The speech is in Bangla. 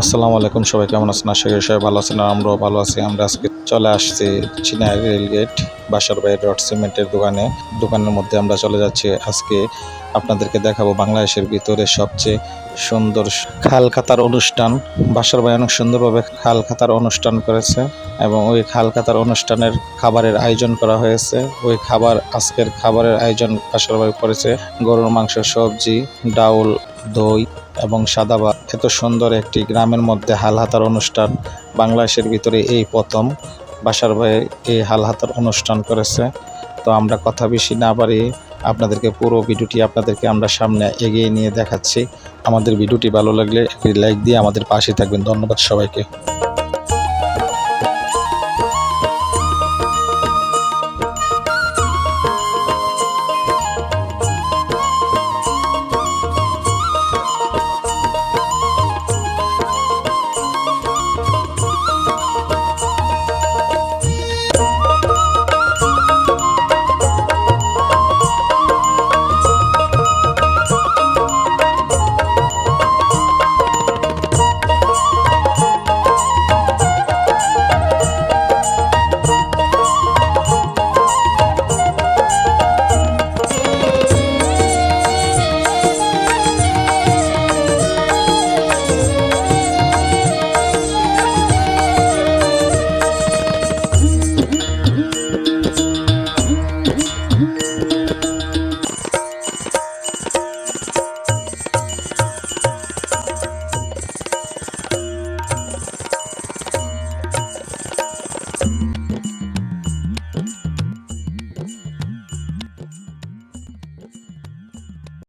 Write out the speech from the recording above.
আসসালামু আলাইকুম, সবাই কেমন আছেন? আশা করি সবাই ভালো আছেন, আমরাও ভালো আছি। আমরা আজকে চলে আসছি চিনা রেলগেট বাসার বাইরে রড সিমেন্টের দোকানে। দোকানের মধ্যে আমরা চলে যাচ্ছি আজকে। আপনাদেরকে দেখাবো বাংলাদেশের ভিতরে সবচেয়ে সুন্দর খাল খাতার অনুষ্ঠান। বাসার ভাই অনেক সুন্দরভাবে খাল খাতার অনুষ্ঠান করেছে এবং ওই খাল খাতার অনুষ্ঠানের খাবারের আয়োজন করা হয়েছে। ওই খাবার, আজকের খাবারের আয়োজন বাসার ভাই করেছে। গরুর মাংস সবজি, ডাউল, দই এবং সাদা ভাত এত সুন্দর একটি গ্রামের মধ্যে হালহাতার অনুষ্ঠান। বাংলাদেশের ভিতরে এই প্রথম। বাসার ভাইয়ে এই হালহাতার অনুষ্ঠান করেছে। তো আমরা কথা বেশি না বাড়িয়ে আপনাদেরকে পুরো ভিডিওটি আপনাদেরকে আমরা সামনে এগিয়ে নিয়ে দেখাচ্ছি। আমাদের ভিডিওটি ভালো লাগলে একটি লাইক দিয়ে আমাদের পাশে থাকবেন। ধন্যবাদ সবাইকে। Música